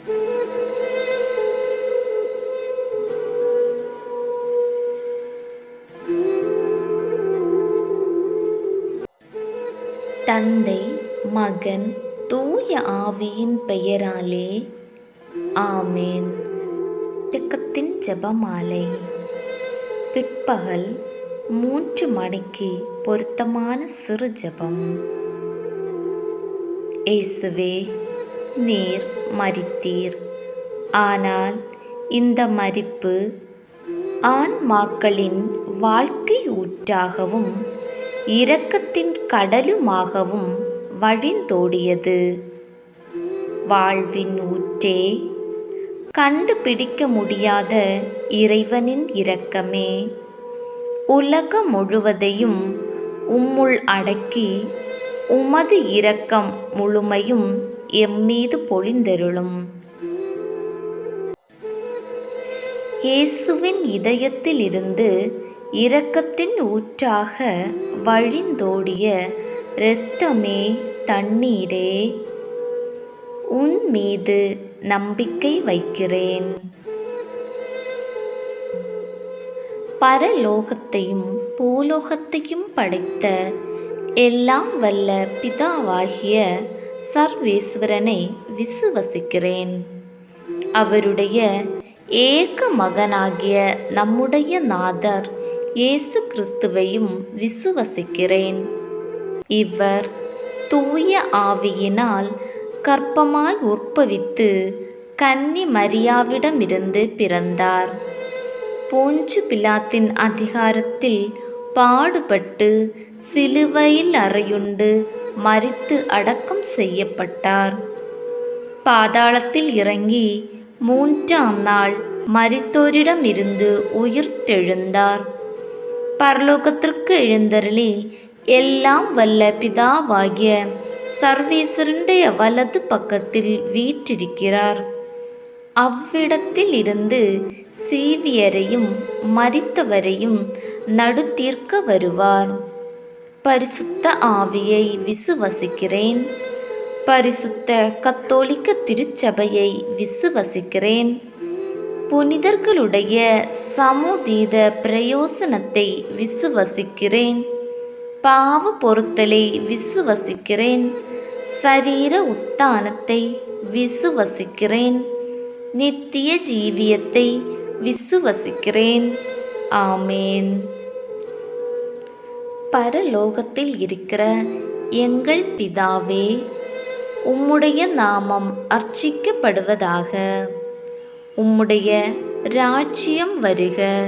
தந்தை மகன் தூய ஆவியின் பெயராலே. ஆமேன். இரக்கத்தின் ஜெபமாலை. பிற்பகல் மூன்று மணிக்கு பொருத்தமான சிறு ஜபம். இயேசுவே நீர் மரித்தீர். ஆனால் இந்த மரிப்பு ஆன்மாக்களின் வாழ்க்கை ஊற்றாகவும் இரக்கத்தின் கடலுமாகவும் வழிந்தோடியது. வாழ்வின் ஊற்றே கண்டுபிடிக்க முடியாத இறைவனின் இரக்கமே. உலகம் முழுவதையும் உம்முள் அடக்கி உமது இரக்கம் முழுமையும் எம்மீது பொழிந்தருளும். இயேசுவின் இதயத்திலிருந்து இரக்கத்தின் ஊற்றாக வழிந்தோடிய இரத்தமே தண்ணீரே உன் மீது நம்பிக்கை வைக்கிறேன். பரலோகத்தையும் பூலோகத்தையும் படைத்த எல்லாம் வல்ல பிதாவாகிய சர்வேஸ்வரனை விசுவசிக்கிறேன். அவருடைய ஏக மகனாகிய நம்முடைய நாதர் இயேசு கிறிஸ்துவையும் விசுவசிக்கிறேன். இவர் தூய ஆவியினால் கற்பமாய் உற்பவித்து கன்னி மரியாவிடமிருந்து பிறந்தார். போஞ்சு பிலாத்தின் அதிகாரத்தில் பாடுபட்டு சிலுவையில் அறையுண்டு மறித்து அடக்கம் செய்யப்பட்டார். பாதாளத்தில் இறங்கி மூன்றாம் நாள் மரித்தோரிடமிருந்து உயிர்த்தெழுந்தார் பரலோகத்திற்கு எழுந்தருளி எல்லாம் வல்ல பிதாவாகிய சர்வேஸ்வரனுடைய வலது பக்கத்தில் வீற்றிருக்கிறார். அவ்விடத்தில் இருந்து சீவியரையும் மறித்தவரையும் நடுத்தீர்க்க வருவார். பரிசுத்த ஆவியை விசுவசிக்கிறேன். பரிசுத்த கத்தோலிக்க திருச்சபையை விசுவசிக்கிறேன். புனிதர்களுடைய சமுதீத பிரயோசனத்தை விசுவசிக்கிறேன். பாவ பொருத்தலை விசுவசிக்கிறேன். சரீர உத்தானத்தை விசுவசிக்கிறேன். நித்திய ஜீவியத்தை விசுவசிக்கிறேன். ஆமேன். பரலோகத்தில் இருக்கிற எங்கள் பிதாவே உம்முடைய நாமம் அர்ச்சிக்கப்படுவதாக. உம்முடைய ராஜ்யம் வருக.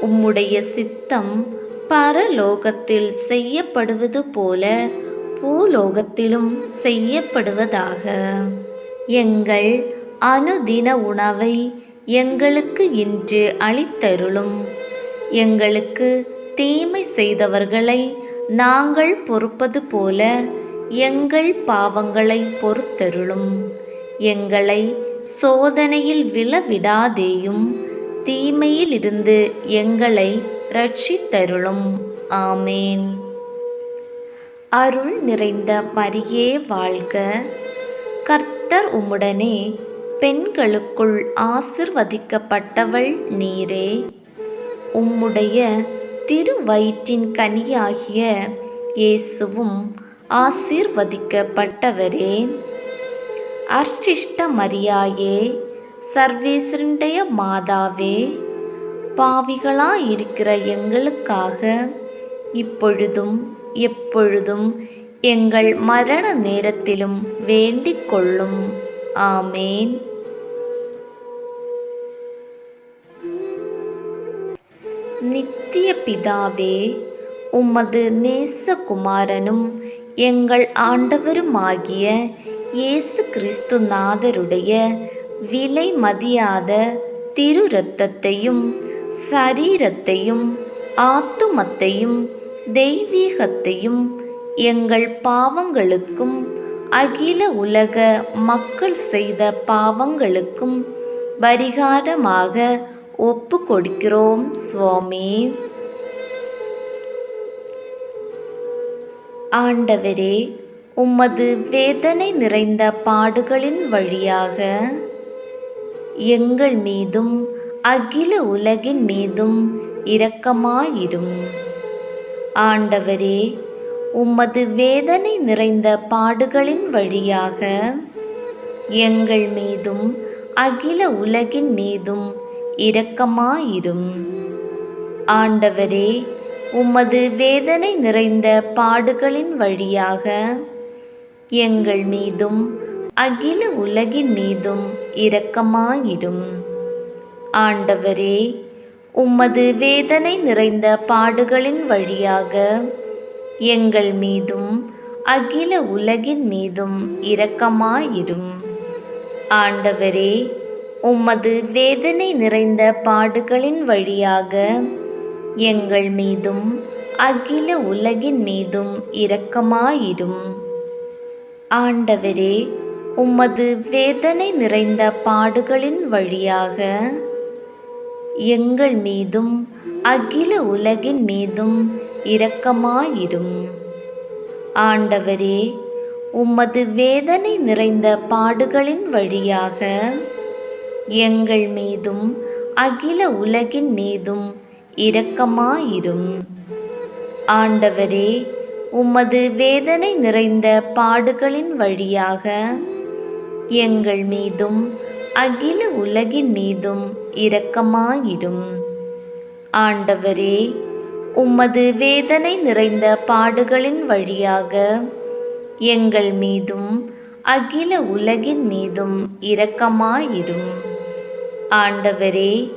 உம்முடைய சித்தம் பரலோகத்தில் செய்யப்படுவது போல பூலோகத்திலும் செய்யப்படுவதாக. எங்கள் அனுதின உணவை எங்களுக்கு இன்று அளித்தருளும். எங்களுக்கு தீமை செய்தவர்களை நாங்கள் பொறுப்பது போல எங்கள் பாவங்களை பொறுத்தருளும். எங்களை சோதனையில் விழவிடாதேயும் தீமையிலிருந்து எங்களை ரட்சித்தருளும் ஆமேன். அருள் நிறைந்த மரியே வாழ்க. கர்த்தர் உம்முடனே பெண்களுக்குள் ஆசிர்வதிக்கப்பட்டவள் நீரே. உம்முடைய திருவயிற்றின் கனியாகிய இயேசுவும் ஆசீர்வதிக்கப்பட்டவரே. அர்ச்சிஷ்ட மரியாயே சர்வேஸ்வருடைய மாதாவே பாவிகளாயிருக்கிற எங்களுக்காக இப்பொழுதும் எப்பொழுதும் எங்கள் மரண நேரத்திலும் வேண்டிக் கொள்ளும் ஆமேன். நித் நித்திய பிதாவே உமது நேசகுமாரனும் எங்கள் ஆண்டவருமாகிய இயேசு கிறிஸ்து நாதருடைய விலை மதியாத திரு இரத்தத்தையும் சரீரத்தையும் ஆத்துமத்தையும் தெய்வீகத்தையும் எங்கள் பாவங்களுக்கும் அகில உலக மக்கள் செய்த பாவங்களுக்கும் பரிகாரமாக ஒப்பு கொடுக்கிறோம் சுவாமி. ஆண்டவரே உம்மது வேதனை நிறைந்த பாடுகளின் வழியாக எங்கள் மீதும் அகில உலகின் மீதும் இரக்கமாயிரும். ஆண்டவரே உம்மது வேதனை நிறைந்த பாடுகளின் வழியாக எங்கள் மீதும் அகில உலகின் மீதும் இரக்கமாயிரும். ஆண்டவரே உமது வேதனை நிறைந்த பாடுகளின் வழியாக எங்கள் மீதும் அகில உலகின் மீதும் இரக்கமாயிரும். ஆண்டவரே உமது வேதனை நிறைந்த பாடுகளின் வழியாக எங்கள் மீதும் அகில உலகின் மீதும் இரக்கமாயிரும். ஆண்டவரே உம்மது வேதனை நிறைந்த பாடுகளின் வழியாக எங்கள் மீதும் அகில உலகின் மீதும் இரக்கமாயிரும். ஆண்டவரே உம்மது வேதனை நிறைந்த பாடுகளின் வழியாக எங்கள் மீதும் அகில உலகின் மீதும் இரக்கமாயிரும். ஆண்டவரே உம்மது வேதனை நிறைந்த பாடுகளின் வழியாக எங்கள் மீதும் அகில உலகின் மீதும் இரக்கமாயிரும். ஆண்டவரே உமது வேதனை நிறைந்த பாடுகளின் வழியாக எங்கள் மீதும் அகில உலகின் மீதும் இரக்கமாயிரும். ஆண்டவரே உமது வேதனை நிறைந்த பாடுகளின் வழியாக எங்கள் மீதும் அகில உலகின் மீதும் இரக்கமாயிரும். ஆண்டவரே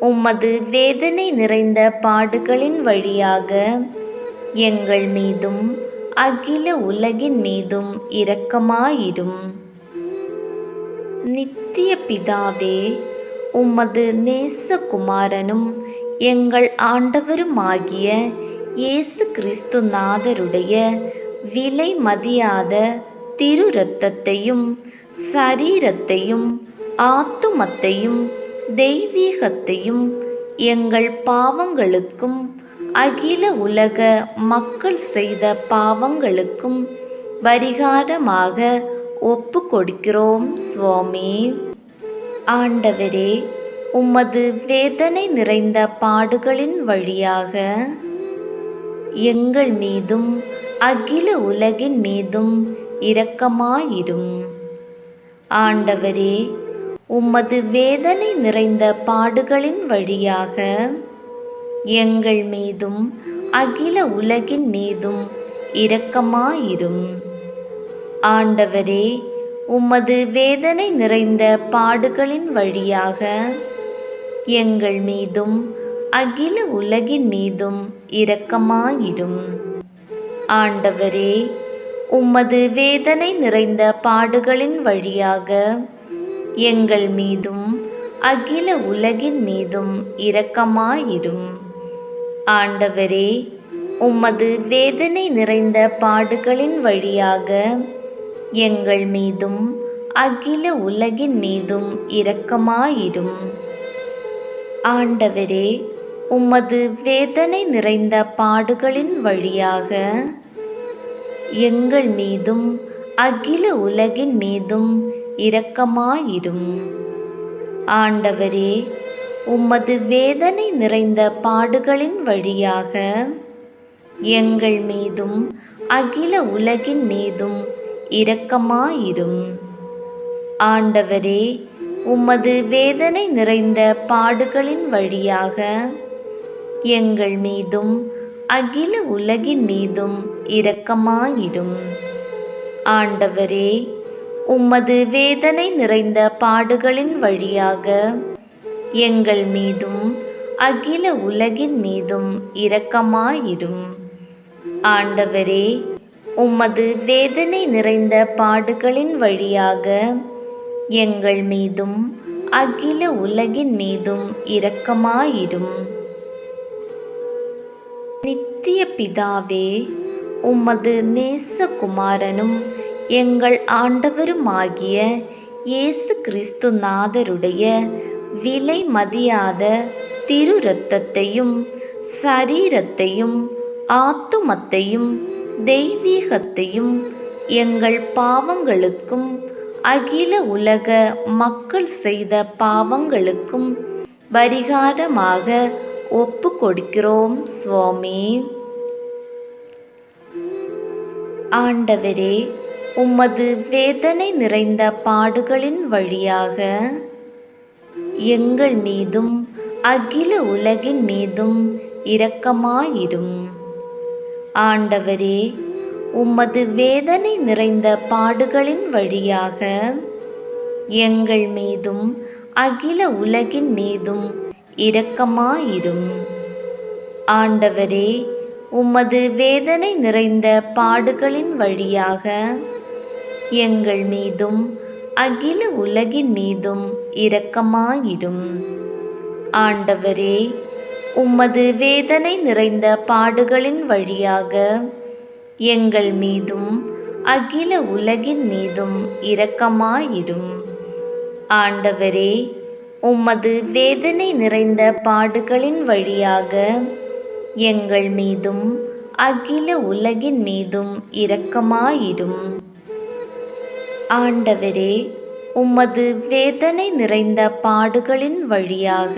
உம்மது வேதனை நிறைந்த பாடுகளின் வழியாக எங்கள் மீதும் அகில உலகின் மீதும் இரக்கமாயிரும். நித்திய பிதாவே உமது நேசகுமாரனும் எங்கள் ஆண்டவருமாகிய இயேசு கிறிஸ்து நாதருடைய விலை மதியாத திரு இரத்தத்தையும் சரீரத்தையும் ஆத்துமத்தையும் தெய்வீகத்தையும் எங்கள் பாவங்களுக்கும் அகில உலக மக்கள் செய்த பாவங்களுக்கும் பரிகாரமாக ஒப்பு கொடுக்கிறோம் சுவாமி. ஆண்டவரே உமது வேதனை நிறைந்த பாடுகளின் வழியாக எங்கள் மீதும் அகில உலகின் மீதும் இரக்கமாயிரும். ஆண்டவரே உமது வேதனை நிறைந்த பாடுகளின் வழியாக எங்கள் மீதும் அகில உலகின் மீதும் இரக்கமாயிரும். ஆண்டவரே உமது வேதனை நிறைந்த பாடுகளின் வழியாக எங்கள் மீதும் அகில உலகின் மீதும் இரக்கமாயிரும். ஆண்டவரே உமது வேதனை நிறைந்த பாடுகளின் வழியாக எங்கள் மீதும் அகில உலகின் மீதும் இரக்கமாயிரும். ஆண்டவரே உமது வேதனை நிறைந்த பாடுகளின் வழியாக எங்கள் மீதும் அகில உலகின் மீதும் இரக்கமாயிரும். ஆண்டவரே உமது வேதனை நிறைந்த பாடுகளின் வழியாக எங்கள் மீதும் அகில உலகின் மீதும் இரக்கமாயிரும். ஆண்டவரே உமது வேதனை நிறைந்த பாடுகளின் வழியாக எங்கள் மீதும் அகில உலகின் மீதும் இரக்கமாயிரும். ஆண்டவரே உமது வேதனை நிறைந்த பாடுகளின் வழியாக எங்கள் மீதும் அகில உலகின் மீதும் இரக்கமாயிடும் ஆண்டவரே உம்மது வேதனை நிறைந்த பாடுகளின் வழியாக. எங்கள் மீதும் அகில உலகின் மீதும் இரக்கமாயிரும். ஆண்டவரே உம்மது வேதனை நிறைந்த பாடுகளின் வழியாக எங்கள் மீதும் அகில உலகின் மீதும் இரக்கமாயிரும். நித்திய பிதாவே உமது நேசகுமாரனும் எங்கள் ஆண்டவருமாகிய இயேசு கிறிஸ்து நாதருடைய விலை மதியாத திரு இரத்தத்தையும் சரீரத்தையும் ஆத்துமத்தையும் தெய்வீகத்தையும் எங்கள் பாவங்களுக்கும் அகில உலக மக்கள் செய்த பாவங்களுக்கும் பரிகாரமாக ஒப்பு கொடுக்கிறோம் சுவாமி. ஆண்டவரே உமது வேதனை நிறைந்த பாடுகளின் வழியாக எங்கள் மீதும் அகில உலகின் மீதும் இரக்கமாயிரும். ஆண்டவரே உமது வேதனை நிறைந்த பாடுகளின் வழியாக எங்கள் மீதும் அகில உலகின் மீதும் இரக்கமாயிரும். ஆண்டவரே உமது வேதனை நிறைந்த பாடுகளின் வழியாக எங்கள் மீதும் அகில உலகின் மீதும் இரக்கமாயிடும் ஆண்டவரே உமது வேதனை நிறைந்த பாடுகளின் வழியாக எங்கள் மீதும் அகில உலகின் மீதும் இரக்கமாயிடும் ஆண்டவரே உமது வேதனை நிறைந்த பாடுகளின் வழியாக எங்கள் மீதும் அகில உலகின் மீதும் இரக்கமாயிடும் ஆண்டவரே உமது வேதனை நிறைந்த பாடுகளின் வழியாக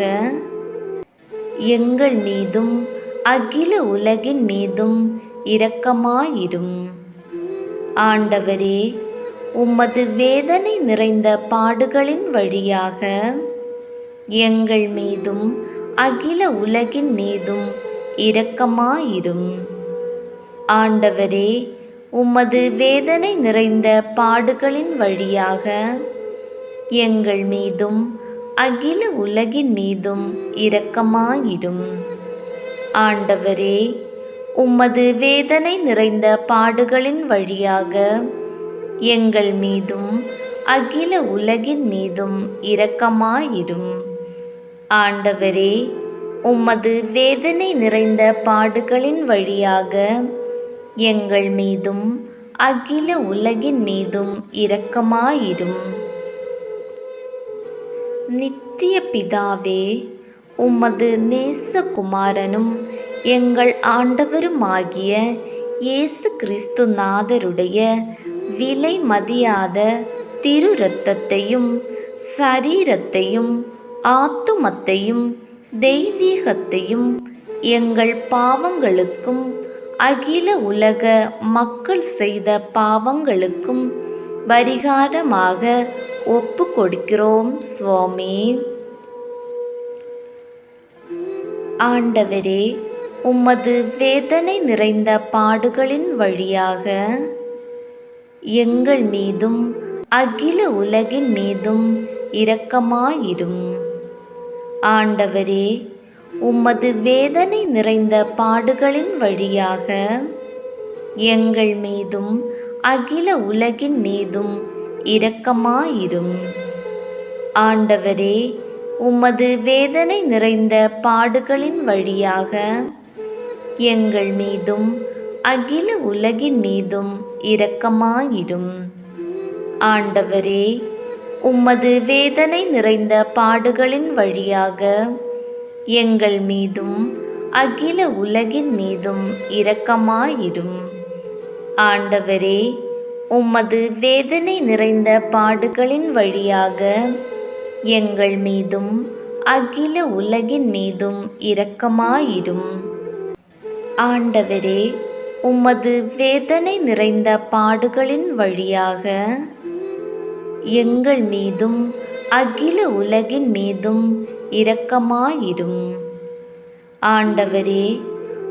எங்கள் மீதும் அகில உலகின் மீதும் இரக்கமாயிரும். ஆண்டவரே உமது வேதனை நிறைந்த பாடுகளின் வழியாக எங்கள் மீதும் அகில உலகின் மீதும் இரக்கமாயிரும். ஆண்டவரே உமது வேதனை நிறைந்த பாடுகளின் வழியாக எங்கள் மீதும் அகில உலகின் மீதும் இரக்கமாயிடும். ஆண்டவரே உமது வேதனை நிறைந்த பாடுகளின் வழியாக எங்கள் மீதும் அகில உலகின் மீதும் இரக்கமாயிரும். ஆண்டவரே உமது வேதனை நிறைந்த பாடுகளின் வழியாக எங்கள் மீதும் அகில உலகின் மீதும் இரக்கமாயிரும். நித்திய பிதாவே உமது நேசகுமாரனும் எங்கள் ஆண்டவருமாகிய இயேசு கிறிஸ்து நாதருடைய விலை மதியாத திரு இரத்தத்தையும் சரீரத்தையும் ஆத்துமத்தையும் தெய்வீகத்தையும் எங்கள் பாவங்களுக்கும் அகில உலக மக்கள் செய்த பாவங்களுக்கும் பரிகாரமாக ஒப்பு கொடுக்கிறோம் சுவாமி. ஆண்டவரே உமது வேதனை நிறைந்த பாடுகளின் வழியாக எங்கள் மீதும் அகில உலகின் மீதும் இரக்கமாயிரும். ஆண்டவரே உமது வேதனை நிறைந்த பாடுகளின் வழியாக எங்கள் மீதும் அகில உலகின் மீதும் இரக்கமாயிரும். ஆண்டவரே உமது வேதனை நிறைந்த பாடுகளின் வழியாக எங்கள் மீதும் அகில உலகின் மீதும் இரக்கமாயிரும். ஆண்டவரே உம்மது வேதனை நிறைந்த பாடுகளின் வழியாக எங்கள் மீதும் அகில உலகின் மீதும் இரக்கமாயிரும். ஆண்டவரே உம்மது வேதனை நிறைந்த பாடுகளின் வழியாக எங்கள் மீதும் அகில உலகின் மீதும் இரக்கமாயிரும். ஆண்டவரே உம்மது வேதனை நிறைந்த பாடுகளின் வழியாக எங்கள் மீதும் அகில உலகின் மீதும் இரக்கமாயிரும். ஆண்டவரே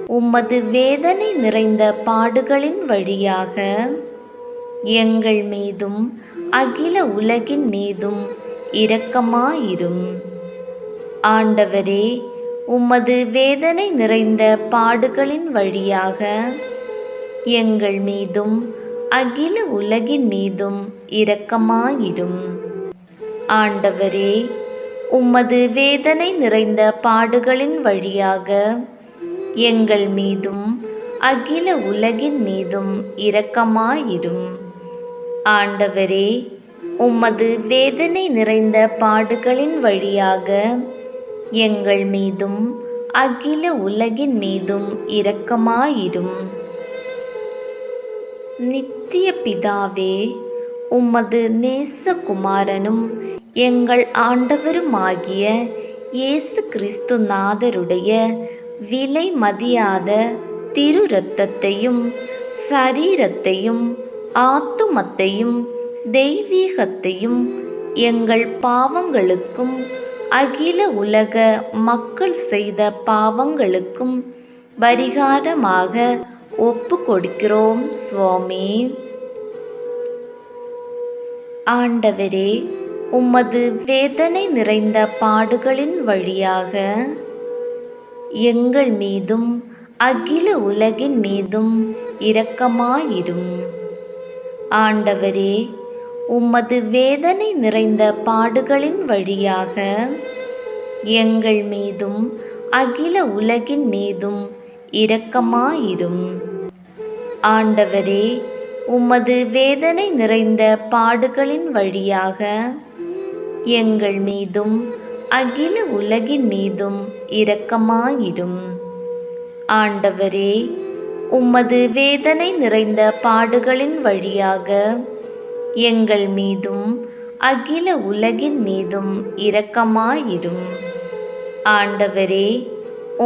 உம்மது வேதனை நிறைந்த பாடுகளின் வழியாக எங்கள் மீதும் அகில உலகின் மீதும் இரக்கமாயிரும். ஆண்டவரே உம்மது வேதனை நிறைந்த பாடுகளின் வழியாக எங்கள் மீதும் அகில உலகின் மீதும் இரக்கமாயிடும் ஆண்டவரே உம்மது வேதனை நிறைந்த பாடுகளின் வழியாக எங்கள் மீதும் அகில உலகின் மீதும் இரக்கமாயிரும். ஆண்டவரே உம்மது வேதனை நிறைந்த பாடுகளின் வழியாக எங்கள் மீதும் அகில உலகின் மீதும் இரக்கமாயிரும். நித்திய பிதாவே உமது நேசகுமாரனும் எங்கள் ஆண்டவருமாகிய இயேசு கிறிஸ்து நாதருடைய விலை மதியாத திரு இரத்தத்தையும் சரீரத்தையும் ஆத்துமத்தையும் தெய்வீகத்தையும் எங்கள் பாவங்களுக்கும் அகில உலக மக்கள் செய்த பாவங்களுக்கும் பரிகாரமாக ஒப்பு கொடுக்கிறோம் சுவாமி. ஆண்டவரே உமது வேதனை நிறைந்த பாடுகளின் வழியாக எங்கள் மீதும் அகில உலகின் மீதும் இரக்கமாயிரும். ஆண்டவரே உமது வேதனை நிறைந்த பாடுகளின் வழியாக எங்கள் மீதும் அகில உலகின் மீதும் இரக்கமாயிரும். ஆண்டவரே உமது வேதனை நிறைந்த பாடுகளின் வழியாக எங்கள் மீதும் அகில உலகின் மீதும் இரக்கமாயிரும். ஆண்டவரே உம்மது வேதனை நிறைந்த பாடுகளின் வழியாக எங்கள் மீதும் அகில உலகின் மீதும் இரக்கமாயிரும். ஆண்டவரே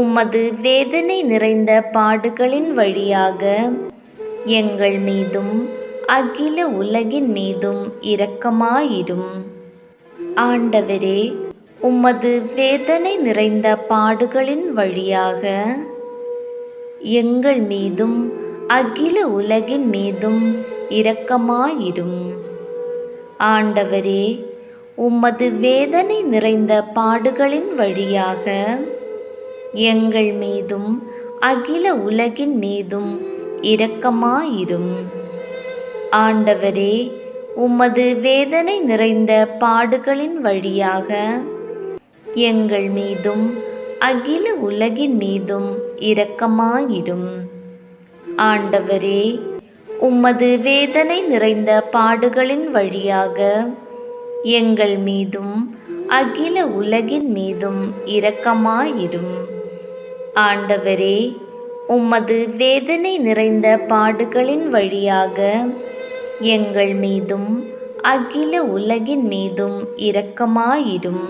உமது வேதனை நிறைந்த பாடுகளின் வழியாக எங்கள் மீதும் அகில உலகின் மீதும் இரக்கமாயிரும். ஆண்டவரே உமது வேதனை நிறைந்த பாடுகளின் வழியாக எங்கள் மீதும் அகில உலகின் மீதும் இரக்கமாயிரும். ஆண்டவரே உமது வேதனை நிறைந்த பாடுகளின் வழியாக எங்கள் மீதும் அகில உலகின் மீதும் இரக்கமாயிரும். ஆண்டவரே உமது வேதனை நிறைந்த பாடுகளின் வழியாக எங்கள் மீதும் அகில உலகின் மீதும் இரக்கமாயிடும் ஆண்டவரே உமது வேதனை நிறைந்த பாடுகளின் வழியாக எங்கள் மீதும் அகில உலகின் மீதும் இரக்கமாயிடும் ஆண்டவரே உமது வேதனை நிறைந்த பாடுகளின் வழியாக எங்கள் மீதும் அகில உலகின் மீதும் இரக்கமாயிரும்.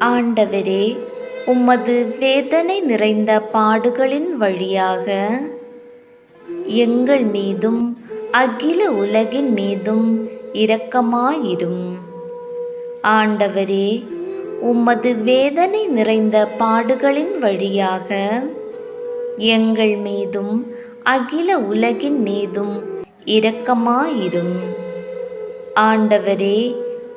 ஆண்டவரே உமது வேதனை நிறைந்த பாடுகளின் வழியாக எங்கள் மீதும் அகில உலகின் மீதும் இரக்கமாயிரும். ஆண்டவரே உமது வேதனை நிறைந்த பாடுகளின் வழியாக எங்கள் மீதும் அகில உலகின் மீதும் இரக்கமாயிரும். ஆண்டவரே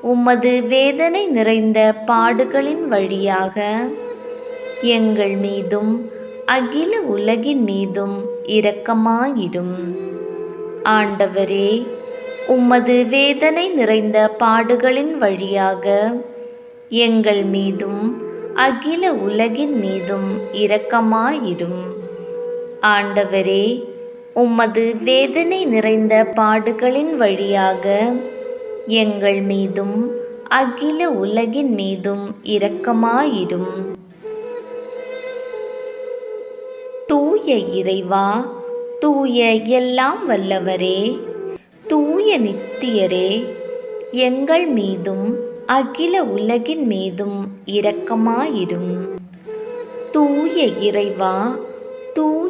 உமது வேதனை நிறைந்த பாடுகளின் வழியாக எங்கள் மீதும் அகில உலகின் மீதும் இரக்கமாயிடும் ஆண்டவரே உமது வேதனை நிறைந்த பாடுகளின் வழியாக எங்கள் மீதும் அகில உலகின் மீதும் இரக்கமாயிடும் ஆண்டவரே உம்மது வேதனை நிறைந்த பாடுகளின் வழியாக எங்கள் மீதும் அகில உலகின் மீதும் இரக்கமாயிரும். தூய இறைவா தூய எல்லாம் வல்லவரே தூய நித்தியரே எங்கள் மீதும் அகில உலகின் மீதும் இரக்கமாயிரும். தூய இறைவா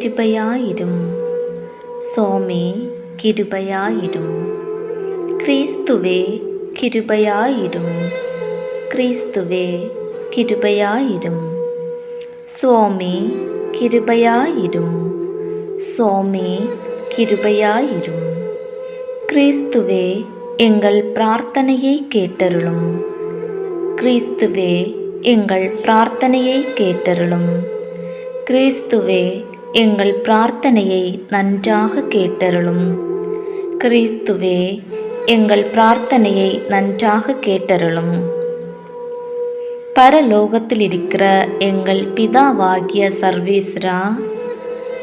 கிருபையாயிரும் சோமே கிருபையாயிரும் கிறிஸ்துவே கிருபையாயிரும் கிறிஸ்துவே கிருபையாயிரும் சோமே கிருபையாயிரும் சோமே கிருபையாயிரும். கிறிஸ்துவே எங்கள் பிரார்த்தனையை கேட்டருளும். கிறிஸ்துவே எங்கள் பிரார்த்தனையை கேட்டருளும். கிறிஸ்துவே எங்கள் பிரார்த்தனையை நன்றாக கேட்டருளும். கிறிஸ்துவே எங்கள் பிரார்த்தனையை நன்றாக கேட்டருளும். பரலோகத்தில் இருக்கிற எங்கள் பிதாவாகிய சர்வேஸ்ரா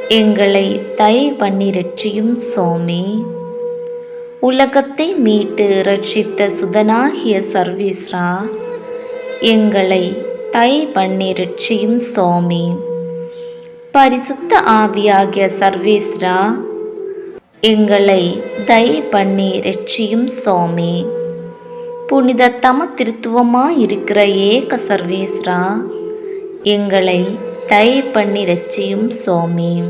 எங்களை தை பண்ணி ரட்சியும் சோமி. உலகத்தை மீட்டு ரட்சித்த சுதனாகிய சர்வீஸ்ரா எங்களை தை பண்ணி ரட்சியும் சோமி. பரிசுத்த ஆவியாகிய சர்வேஸ்ரா எங்களை தய பண்ணி ரட்சியும் சோமி. புனித தம திருத்துவமாயிருக்கிற ஏக சர்வேஸ்ரா எங்களை தய பண்ணி ரட்சியும் சோமி.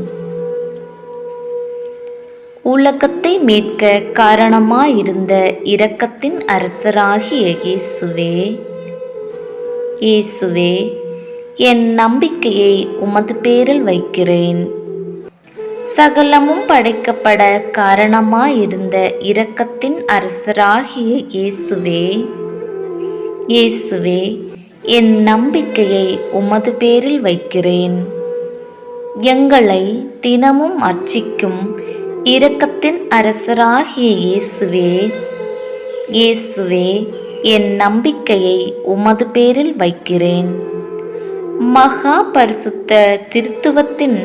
உலகத்தை மீட்க காரணமாயிருந்த இரக்கத்தின் அரசராகிய இயேசுவே இயேசுவே என் நம்பிக்கையை உமது பேரில் வைக்கிறேன். சகலமும் படைக்கப்பட காரணமாயிருந்த இரக்கத்தின் அரசராகிய இயேசுவே இயேசுவே என் நம்பிக்கையை உமது பேரில் வைக்கிறேன். எங்களை தினமும் அர்ச்சிக்கும் இரக்கத்தின் அரசராகிய இயேசுவே இயேசுவே என் நம்பிக்கையை உமது பேரில் வைக்கிறேன். மகா பரிசுத்த திருத்துவத்தின்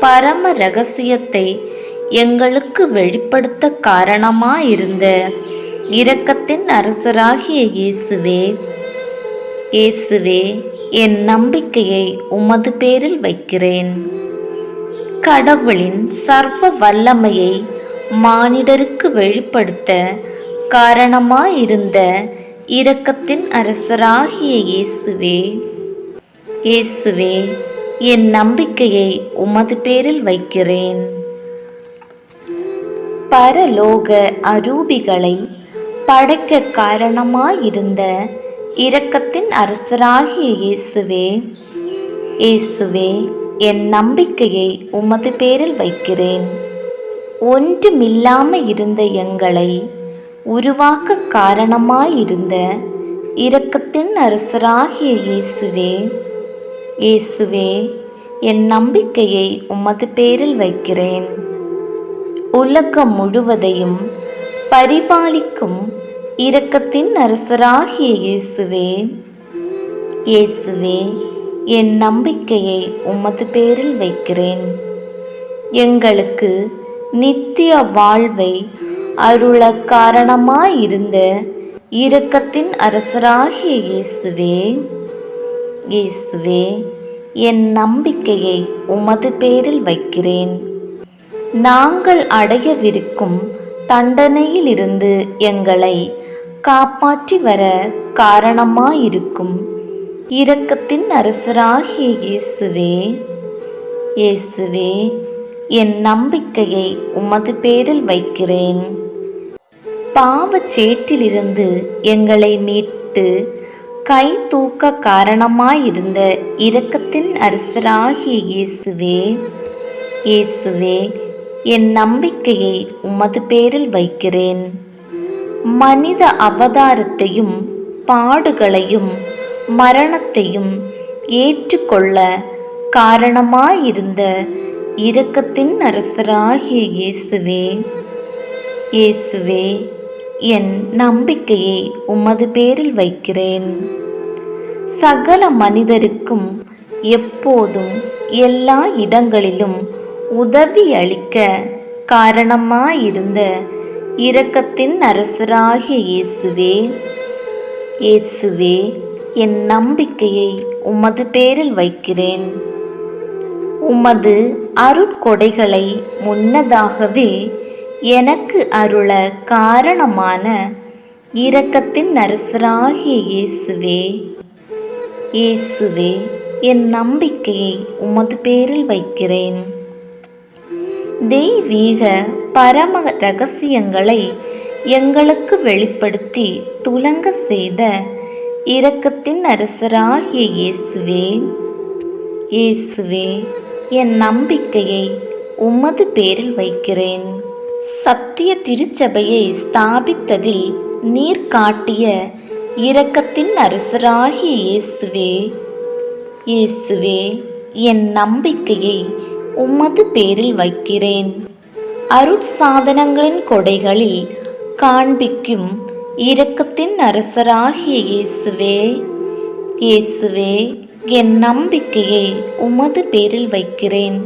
பரம ரகசியத்தை எங்களுக்கு வெளிப்படுத்த காரணமாயிருந்த இரக்கத்தின் அரசராகிய இயேசுவே இயேசுவே என் நம்பிக்கையை உமது பேரில் வைக்கிறேன். கடவுளின் சர்வ வல்லமையை மானிடருக்கு வெளிப்படுத்த காரணமாயிருந்த இரக்கத்தின் அரசராகிய இயேசுவே இயேசுவே என் நம்பிக்கையை உமது பேரில் வைக்கிறேன். பரலோக அரூபிகளை படைக்க காரணமாயிருந்த இரக்கத்தின் அரசராகிய இயேசுவே இயேசுவே என் நம்பிக்கையை உமது பேரில் வைக்கிறேன். ஒன்றுமில்லாமல் இருந்த எங்களை உருவாக்க காரணமாயிருந்த இரக்கத்தின் அரசராகிய இயேசுவே இயேசுவே என் நம்பிக்கையை உமது பேரில் வைக்கிறேன். உலகம் முழுவதையும் பரிபாலிக்கும் இரக்கத்தின் அரசராகிய இயேசுவே. இயேசுவே என் நம்பிக்கையை உமது பேரில் வைக்கிறேன். எங்களுக்கு நித்திய வாழ்வை அருள காரணமாயிருந்த இரக்கத்தின் அரசராகிய இயேசுவே. இயேசுவே என் நம்பிக்கையை உமது பேரில் வைக்கிறேன். நாங்கள் அடையவிருக்கும் தண்டனையிலிருந்து எங்களை காப்பாற்றி வர காரணமாயிருக்கும். இரக்கத்தின் அரசராகிய இயேசுவே இயேசுவே என் நம்பிக்கையை உமது பேரில் வைக்கிறேன். பாவச்சேற்றிலிருந்து எங்களை மீட்டு கை தூக்க காரணமாயிருந்த இரக்கத்தின் அரசராகிய இயேசுவே. இயேசுவே என் நம்பிக்கையை உமது பேரில் வைக்கிறேன். மனித அவதாரத்தையும் பாடுகளையும் மரணத்தையும் ஏற்றுக்கொள்ள காரணமாயிருந்த இரக்கத்தின் அரசராகிய இயேசுவே. இயேசுவே என் நம்பிக்கையை உமது பேரில் வைக்கிறேன். சகல மனிதருக்கும் எப்போதும் எல்லா இடங்களிலும் உதவி அளிக்க காரணமாயிருந்த இரக்கத்தின் அரசராகிய இயேசுவே இயேசுவே என் நம்பிக்கையை உமது பேரில் வைக்கிறேன். உமது அருட்கொடைகளை முன்னதாகவே எனக்கு அருள காரணமான இரக்கத்தின் அரசராகிய இயேசுவே. இயேசுவே என் நம்பிக்கையை உமது பேரில் வைக்கிறேன். தெய்வீக பரம ரகசியங்களை எங்களுக்கு வெளிப்படுத்தி துலங்க செய்த இரக்கத்தின் அரசராகிய இயேசுவே. இயேசுவே என் நம்பிக்கையை உமது பேரில் வைக்கிறேன். சத்திய திருச்சபையை ஸ்தாபித்ததில் நீர் காட்டிய இரக்கத்தின் அரசராகி இயேசுவே. இயேசுவே என் நம்பிக்கையை உமது பேரில் வைக்கிறேன். அருட்சாதனங்களின் கொடைகளில் காண்பிக்கும் இரக்கத்தின் அரசராகிய இயேசுவே. இயேசுவே என் நம்பிக்கையை உமது பேரில் வைக்கிறேன்.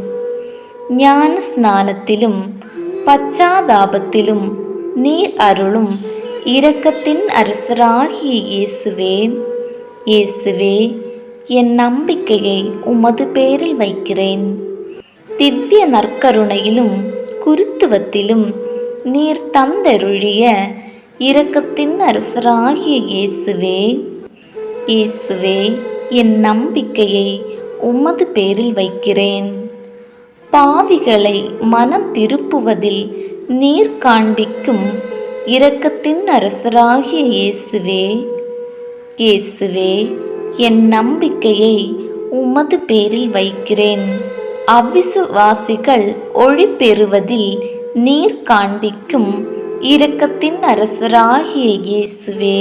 ஞான ஸ்நானத்திலும் பச்சாதாபத்திலும் நீர் அருளும் இரக்கத்தின் அரசராகிய இயேசுவே. இயேசுவே என் நம்பிக்கையை உமது பேரில் வைக்கிறேன். திவ்ய நற்கருணையிலும் குருத்துவத்திலும் நீர் தந்தருளிய இரக்கத்தின் அரசராகிய இயேசுவே. இயேசுவே என் நம்பிக்கையை உமது பேரில் வைக்கிறேன். பாவிகளை மனம் திருப்புவதில் நீர் காண்பிக்கும் இரக்கத்தின் அரசராகிய இயேசுவே. இயேசுவே என் நம்பிக்கையை உமது பேரில் வைக்கிறேன். அவ்விசுவாசிகள் ஒளி பெறுவதில் நீர் காண்பிக்கும் இரக்கத்தின் அரசராகிய இயேசுவே.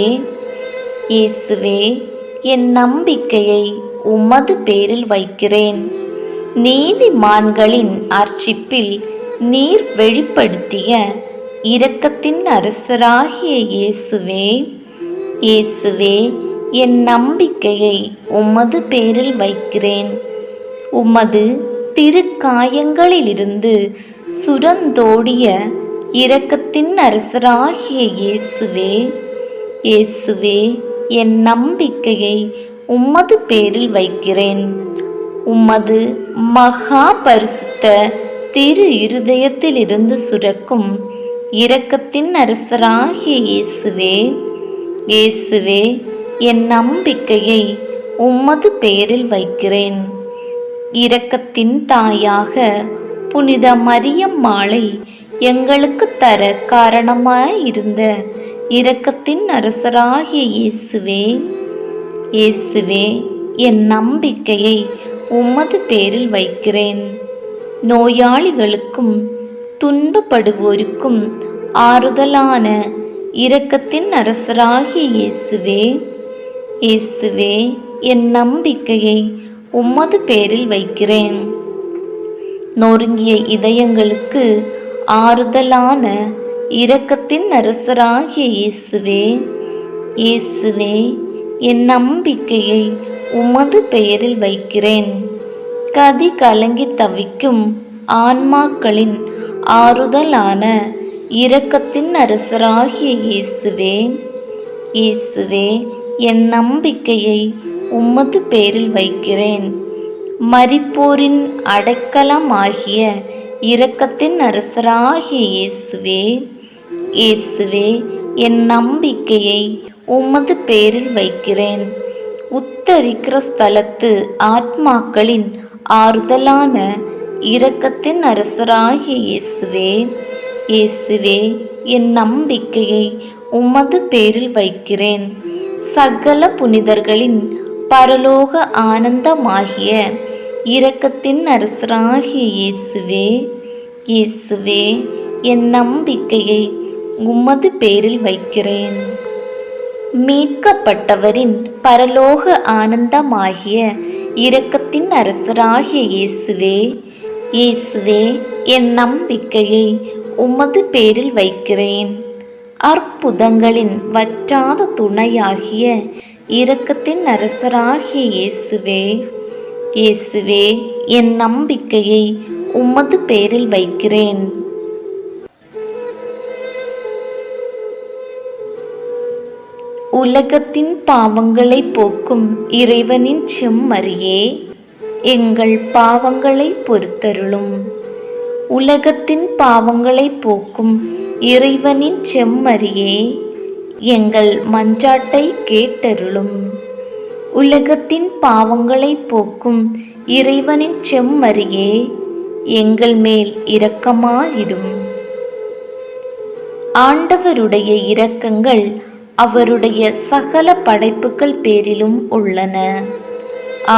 இயேசுவே என் நம்பிக்கையை உமது பேரில் வைக்கிறேன். நீதிமான்களின் அர்ச்சிப்பில் நீர் வெளிப்படுத்திய இரக்கத்தின் அரசராகிய இயேசுவே இயேசுவே என் நம்பிக்கையை உமது பேரில் வைக்கிறேன். உமது திருக்காயங்களிலிருந்து சுரந்தோடிய இரக்கத்தின் அரசராகிய இயேசுவே இயேசுவே என் நம்பிக்கையை உம்மது பேரில் வைக்கிறேன். உம்மது மகா பரிசுத்த திரு இருதயத்திலிருந்து சுரக்கும் இரக்கத்தின் அரசராகிய இயேசுவே இயேசுவே என் நம்பிக்கையை உம்மது பெயரில் வைக்கிறேன். இரக்கத்தின் தாயாக புனித மரியம்மாளை எங்களுக்கு தர காரணமாயிருந்த இரக்கத்தின் அரசராகிய இயேசுவே இயேசுவே என் நம்பிக்கையை உமது பேரில் வைக்கிறேன். நோயாளிகளுக்கும் துன்பப்படுவோருக்கும் ஆறுதலான இரக்கத்தின் அரசராகிய இயேசுவே இயேசுவே என் நம்பிக்கையை உம்மது பேரில் வைக்கிறேன். நொறுங்கிய இதயங்களுக்கு ஆறுதலான இரக்கத்தின் அரசராகிய இயேசுவே இயேசுவே என் நம்பிக்கையை உமது பெயரில் வைக்கிறேன். கதி கலங்கி தவிக்கும் ஆன்மாக்களின் ஆறுதலான இரக்கத்தின் அரசராகிய இயேசுவே இயேசுவே என் நம்பிக்கையை உமது பேரில் வைக்கிறேன். மரிப்போரின் அடைக்கலமாகிய இரக்கத்தின் அரசராகிய இயேசுவே இயேசுவே என் நம்பிக்கையை உமது பேரில் வைக்கிறேன். உத்தரிக்கிற ஸ்தலத்து ஆத்மாக்களின் ஆறுதலான இரக்கத்தின் அரசராகிய இயேசுவே இயேசுவே என் நம்பிக்கையை உமது பேரில் வைக்கிறேன். சகல புனிதர்களின் பரலோக ஆனந்தமாகிய இரக்கத்தின் அரசராகிய இயேசுவே இயேசுவே என் நம்பிக்கையை உமது பேரில் வைக்கிறேன். மீட்கப்பட்டவரின் பரலோக ஆனந்தமாகிய இரக்கத்தின் அரசராகிய இயேசுவே இயேசுவே என் நம்பிக்கையை உமது பேரில் வைக்கிறேன். அற்புதங்களின் வற்றாத துணையாகிய இரக்கத்தின் அரசராகிய இயேசுவே இயேசுவே என் நம்பிக்கையை உமது பேரில் வைக்கிறேன். உலகத்தின் பாவங்களை போக்கும் இறைவனின் செம்மறியே. எங்கள் பாவங்களை பொறுத்தருளும். உலகத்தின் பாவங்களை போக்கும் இறைவனின் செம்மறியே. எங்கள் மஞ்சாட்டை கேட்டருளும். உலகத்தின் பாவங்களை போக்கும் இறைவனின் செம்மறியே. எங்கள் மேல் இரக்கமாயிடும் ஆண்டவருடைய இரக்கங்கள் அவருடைய சகல படைப்புகள் பேரிலும் உள்ளன.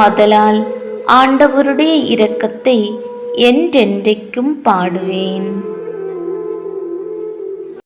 ஆதலால் ஆண்டவருடைய இரக்கத்தை என்றென்றைக்கும் பாடுவேன்.